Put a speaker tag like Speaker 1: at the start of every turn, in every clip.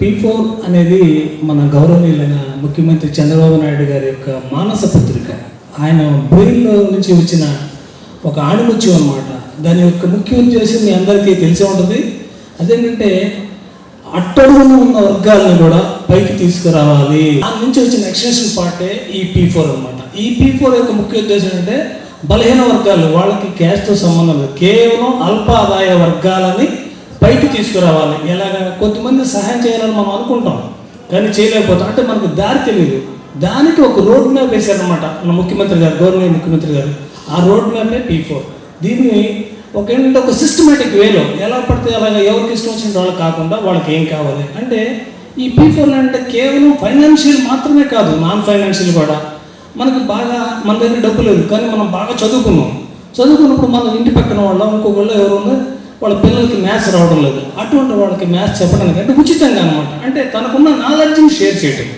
Speaker 1: P four అనేది మన గౌరవనీయులైన ముఖ్యమంత్రి చంద్రబాబు నాయుడు గారి యొక్క మానస పత్రిక. ఆయన బ్రెయిన్లో నుంచి వచ్చిన ఒక ఆణిముత్యం అనమాట దాని యొక్క ముఖ్య ఉద్దేశం మీ అందరికీ తెలిసే ఉంటుంది. అదేంటంటే అట్టడుగున ఉన్న వర్గాలను కూడా పైకి తీసుకురావాలి. దాని నుంచి వచ్చిన ఎక్స్టెన్షన్ పార్టే ఈ పీ ఫోర్ అనమాట ఈ పీ ఫోర్ యొక్క ముఖ్య ఉద్దేశం ఏంటంటే బలహీన వర్గాలు వాళ్ళకి క్యాస్ట్తో సంబంధం లేదు. కేవలం అల్ప ఆదాయ వర్గాలని పైకి తీసుకురావాలి. ఎలాగ? కొంతమంది సహాయం చేయాలని మనం అనుకుంటాం. కానీ చేయలేకపోతాం. అంటే మనకు దారి తెలియదు దానికి ఒక రోడ్ మ్యాప్ వేశారనమాట మన ముఖ్యమంత్రి గారు గవర్నమెంట్ ముఖ్యమంత్రి గారు. ఆ రోడ్ మ్యాప్నే పీ ఫోర్ దీన్ని ఒక ఏంటంటే ఒక సిస్టమేటిక్ వేలో ఎలా పడితే అలాగ ఎవరికి ఇష్టం వచ్చిన వాళ్ళు కాకుండా వాళ్ళకి ఏం కావాలి? అంటే ఈ పీ ఫోర్ అంటే కేవలం ఫైనాన్షియల్ మాత్రమే కాదు నాన్ ఫైనాన్షియల్ కూడా. మనకు బాగా మన దగ్గర డబ్బు లేదు కానీ మనం బాగా చదువుకున్నాం. చదువుకున్నప్పుడు మనం ఇంటి పక్కన వాళ్ళ ఇంకొకళ్ళు ఎవరు వాళ్ళ పిల్లలకి మ్యాథ్స్ రావడం లేదు. అటువంటి వాళ్ళకి మ్యాథ్స్ చెప్పడానికి అంటే ఉచితంగా అనమాట అంటే తనకున్న నాలెడ్జ్ని షేర్ చేయటం.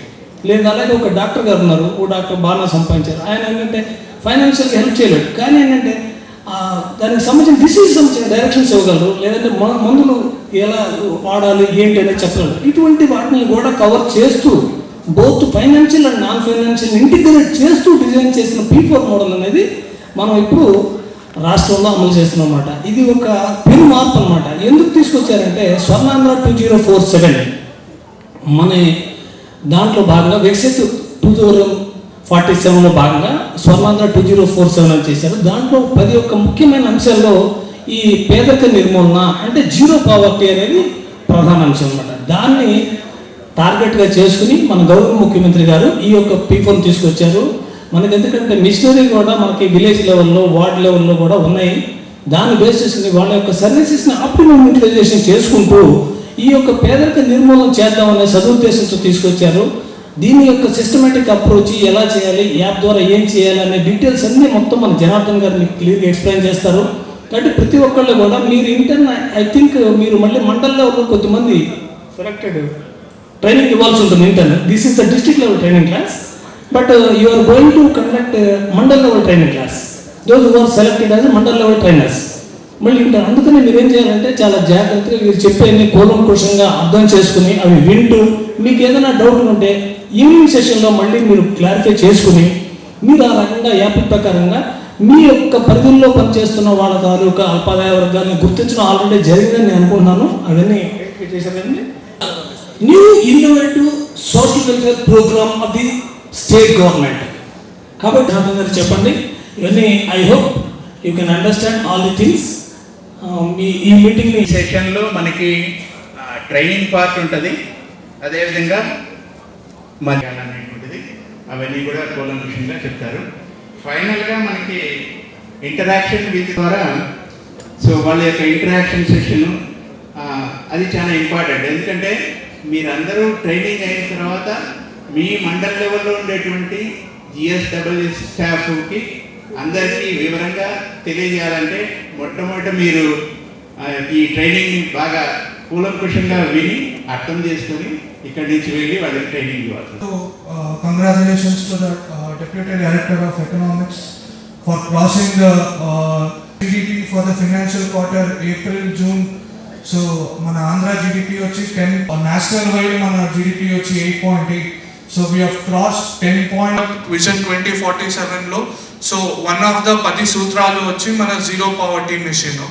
Speaker 1: లేదు అలాగే ఒక డాక్టర్ గారు ఉన్నారు. ఓ డాక్టర్ బాగా సంపాదించారు. ఆయన ఏంటంటే ఫైనాన్షియల్గా హెల్ప్ చేయలేడు కానీ ఏంటంటే దానికి సంబంధించిన డిసీజ్ సంబంధించిన డైరెక్షన్స్ ఇవ్వగలరు. లేదంటే మన మందులు ఎలా వాడాలి ఏంటి అనేది చెప్పగలరు. ఇటువంటి వాటిని కూడా కవర్ చేస్తూ both financial and non financial integrate చేస్తూ డిజైన్ చేసిన పీ ఫోర్ మోడల్ అనేది మనం ఇప్పుడు రాష్ట్రంలో అమలు చేస్తున్నమాట ఇది ఒక పెను మార్పు అనమాట ఎందుకు తీసుకొచ్చారంటే Swarnandhra two zero four seven మన దాంట్లో భాగంగా వికసిత్ టూ థౌజండ్ ఫార్టీ సెవెన్లో భాగంగా Swarnandhra two zero four seven అని చేశారు. దాంట్లో పది ఒక్క ముఖ్యమైన అంశాల్లో ఈ పేదరిక నిర్మూలన అంటే జీరో పావర్టీ అనేది ప్రధాన అంశం అనమాట దాన్ని టార్గెట్గా చేసుకుని మన గౌరవ ముఖ్యమంత్రి గారు ఈ యొక్క పీఫోన్ తీసుకొచ్చారు. మనకి ఎందుకంటే మిషనరీ కూడా మనకి విలేజ్ లెవెల్లో వార్డ్ లెవెల్లో కూడా ఉన్నాయి. దాన్ని బేస్ చేసుకుని వాళ్ళ యొక్క సర్వీసెస్ని ఆప్టిమమ్ యూటిలైజేషన్ చేసుకుంటూ ఈ యొక్క పేదరిక నిర్మూలన చేద్దామనే సదుద్దేశంతో తీసుకొచ్చారు. దీని యొక్క సిస్టమేటిక్ అప్రోచ్ ఎలా చేయాలి యాప్ ద్వారా ఏం చేయాలి అనే డీటెయిల్స్ అన్నీ మొత్తం మన జనార్దన్ గారు మీకు క్లియర్గా ఎక్స్ప్లెయిన్ చేస్తారు. కాబట్టి ప్రతి ఒక్కళ్ళు కూడా మీరు ఇంటర్న ఐ థింక్ మీరు మళ్ళీ మండల్ లెవెల్లో కొద్దిమంది సెలెక్టెడ్ ట్రైనింగ్ ఇవ్వాల్సి ఉంటుంది intern this is the district level training class but you are going to conduct mandal level training class those are selected as mandal level trainers మళ్ళీ ఇంకా అందుకని మీరు ఏం చేయాలంటే చాలా జాగ్రత్తగా మీరు చెప్పేది కూలంకుషంగా అర్థం చేసుకుని అవి వింటూ మీకు ఏదైనా డౌట్ ఉంటే ఈవినింగ్ సెషన్లో మళ్ళీ మీరు క్లారిఫై చేసుకుని మీరు ఆ రకంగా యాప్ ప్రకారంగా మీ యొక్క పరిధిలో పనిచేస్తున్న వాళ్ళ తాలూకా అల్పాదాయ వర్గాన్ని గుర్తించడం ఆల్రెడీ జరిగిందని నేను అనుకుంటున్నాను. అవన్నీ చేశారండి new innovative social welfare programme of the state government. కాబట్టి జనార్దన్ గారు చెప్పండి ఇవన్నీ I hope you can understand all the things మీ ఈ మీటింగ్ని
Speaker 2: ఈ సెషన్లో మనకి ట్రైనింగ్ పార్ట్ ఉంటుంది. అదేవిధంగా మధ్యాహ్నం అనేటువంటిది అవన్నీ కూడా కూలంకషంగా చెప్తారు. ఫైనల్గా మనకి ఇంటరాక్షన్ విత్ ద్వారా సో వాళ్ళ యొక్క ఇంటరాక్షన్ సెషన్ అది చాలా ఇంపార్టెంట్ ఎందుకంటే మీరందరూ ట్రైనింగ్ అయిన తర్వాత మీ మండల లెవెల్లో ఉండేటువంటి జిఎస్డబ్ల్యూ స్టాఫ్కి అందరికీ వివరంగా తెలియజేయాలంటే మొట్టమొదట మీరు ఈ ట్రైనింగ్ బాగా కూలంకుషంగా విని అర్థం చేసుకొని ఇక్కడి నుంచి వెళ్ళి వాళ్ళకి ట్రైనింగ్ ఇవ్వాలి.
Speaker 3: Congratulations to the to director of economics for of the for for the financial quarter for the so మన ఆంధ్ర జీడిపి వచ్చి టెన్ నేషనల్ వైడ్ మన జీడిపి వచ్చి eight point eight so we have cross ten point vision twenty forty సెవెన్లో so one of the పది సూత్రాలు వచ్చి మన zero poverty mission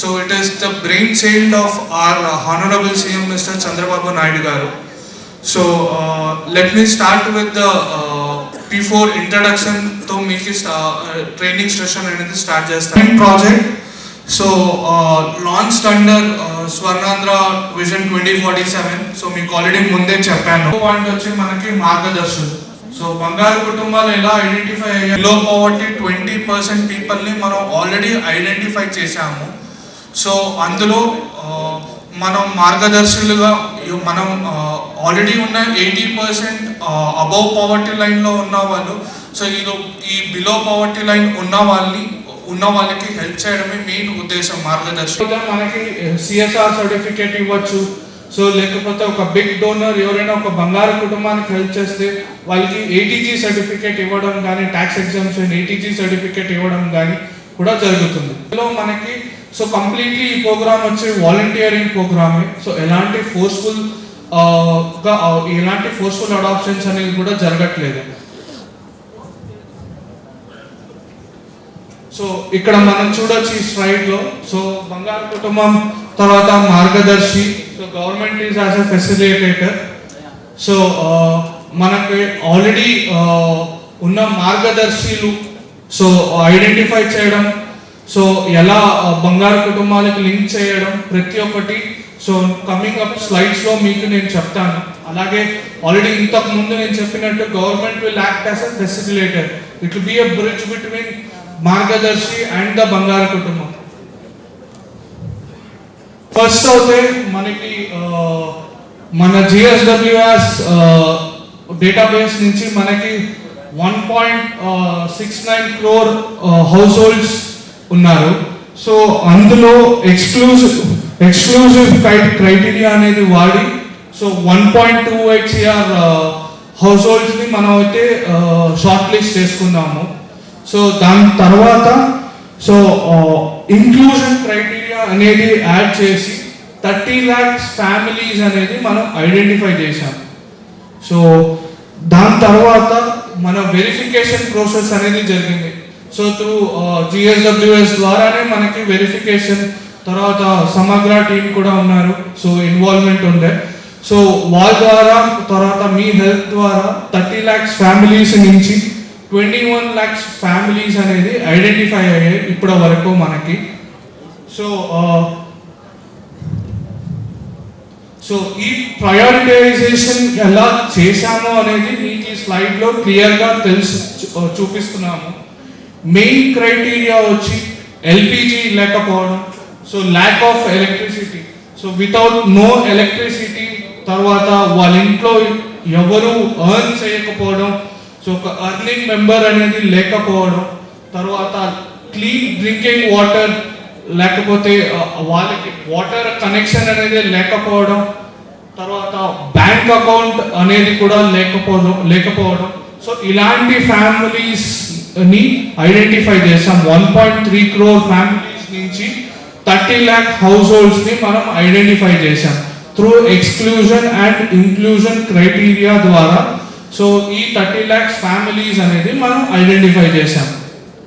Speaker 3: so it is the brain child of our honourable CM mister Chandrababu Naidu garu. So let me start with the before four ఇంట్రడక్షన్తో మీకు training session అనేది start చేస్తాను. Project so launch under Swarnandhra vision twenty forty seven. So మీకు already ముందే చెప్పాను. Point వచ్చి మనకి మార్గదర్శులు. So బంగారు కుటుంబాలు ఎలా ఐడెంటిఫై అయ్యాయి? లో పవర్టీ ట్వంటీ పర్సెంట్ పీపుల్ని మనం ఆల్రెడీ ఐడెంటిఫై చేశాము. సో అందులో మనం మార్గదర్శులుగా మనం ఆల్రెడీ ఉన్న ఎయిటీ పర్సెంట్ అబౌవ్ పవర్టీ లైన్లో ఉన్న వాళ్ళు. సో ఇది ఈ బిలో పవర్టీ లైన్ ఉన్న వాళ్ళని ఉన్న వాళ్ళకి హెల్ప్ చేయడమే మెయిన్ ఉద్దేశం మార్గదర్శకం మనకి సిఎస్ఆర్ సర్టిఫికేట్ ఇవ్వచ్చు. సో లేకపోతే ఒక బిగ్ డోనర్ ఎవరైనా ఒక బంగారు కుటుంబానికి హెల్ప్ చేస్తే వాళ్ళకి ఏటీజీ సర్టిఫికేట్ ఇవ్వడం కానీ ట్యాక్స్ ఎగ్జామ్షన్ ఏటీజీ సర్టిఫికేట్ ఇవ్వడం కానీ కూడా జరుగుతుంది. ఇందులో మనకి సో కంప్లీట్లీ ఈ ప్రోగ్రామ్ వచ్చి వాలంటీరింగ్ ప్రోగ్రామే సో ఎలాంటి ఫోర్స్ఫుల్ ఎలాంటి ఫోర్స్ఫుల్ అడాప్షన్స్ అనేవి కూడా జరగట్లేదు. సో ఇక్కడ మనం చూడొచ్చు ఈ స్లైడ్లో. సో బంగారు కుటుంబం తర్వాత Margadarshi. So government is as a facilitator. So మనకి ఆల్రెడీ ఉన్న మార్గదర్శిలు సో ఐడెంటిఫై చేయడం సో ఎలా బంగారు కుటుంబాలకు లింక్ చేయడం ప్రతి ఒక్కటి. సో కమింగ్ అప్ స్లైడ్స్లో మీకు నేను చెప్తాను. అలాగే ఆల్రెడీ ఇంతకు ముందు నేను చెప్పినట్టు government will act as a facilitator it be a bridge between Margadarshi and the Bangaru Kutumbam. First అయితే మనకి మన జిఎస్డబ్ల్యూఎస్ డేటాబేస్ నుంచి మనకి one point six nine crore households ఉన్నారు. సో అందులో ఎక్స్క్లూజివ్ ఎక్స్క్లూజివ్ క్రైటీరియా అనేది వాడి so one point two eight CR house హోల్డ్స్ని మనం అయితే షార్ట్ లిస్ట్ చేసుకున్నాము. సో దాని తర్వాత సో ఇంక్లూజన్ క్రైటీరియా అనేది యాడ్ చేసి థర్టీ ల్యాక్స్ ఫ్యామిలీస్ అనేది మనం ఐడెంటిఫై చేశాం. సో దాని తర్వాత మన వెరిఫికేషన్ ప్రాసెస్ అనేది జరిగింది. సో త్రూ జిఎస్డబ్ల్యూఎస్ ద్వారానే మనకి వెరిఫికేషన్ తర్వాత సమగ్ర టీం కూడా ఉన్నారు. సో ఇన్వాల్వ్మెంట్ ఉండే. సో వాళ్ళ ద్వారా తర్వాత మీ హెల్ప్ ద్వారా థర్టీ ల్యాక్స్ ఫ్యామిలీస్ నుంచి ట్వంటీ వన్ ల్యాక్స్ ఫ్యామిలీస్ అనేది ఐడెంటిఫై అయ్యాయి ఇప్పటి వరకు మనకి. సో సో uh, ఈ ప్రయారిటైజేషన్ ఎలా చేశాము అనేది మీకు ఈ స్లైడ్లో క్లియర్గా తెలుసు uh, చూపిస్తున్నాము. మెయిన్ క్రైటీరియా వచ్చి ఎల్పిజి లేకపోవడం so lack of electricity so without no electricity తర్వాత వాళ్ళ ఇంట్లో ఎవరు ఎర్న్ చేయకపోవడం సో ఒక అర్నింగ్ మెంబర్ అనేది లేకపోవడం తర్వాత క్లీన్ డ్రింకింగ్ వాటర్ లేకపోతే వాళ్ళకి వాటర్ కనెక్షన్ అనేది లేకపోవడం తర్వాత బ్యాంక్ అకౌంట్ అనేది కూడా లేకపోవడం లేకపోవడం. సో ఇలాంటి ఫ్యామిలీస్ని ఐడెంటిఫై చేసాం one point three crore families నుంచి థర్టీ ల్యాక్ హౌస్ హోల్డ్స్ని మనం ఐడెంటిఫై చేసాం through exclusion and inclusion criteria ద్వారా సో ఈ థర్టీ ల్యాక్స్ ఫ్యామిలీస్ అనేది మనం ఐడెంటిఫై చేసాం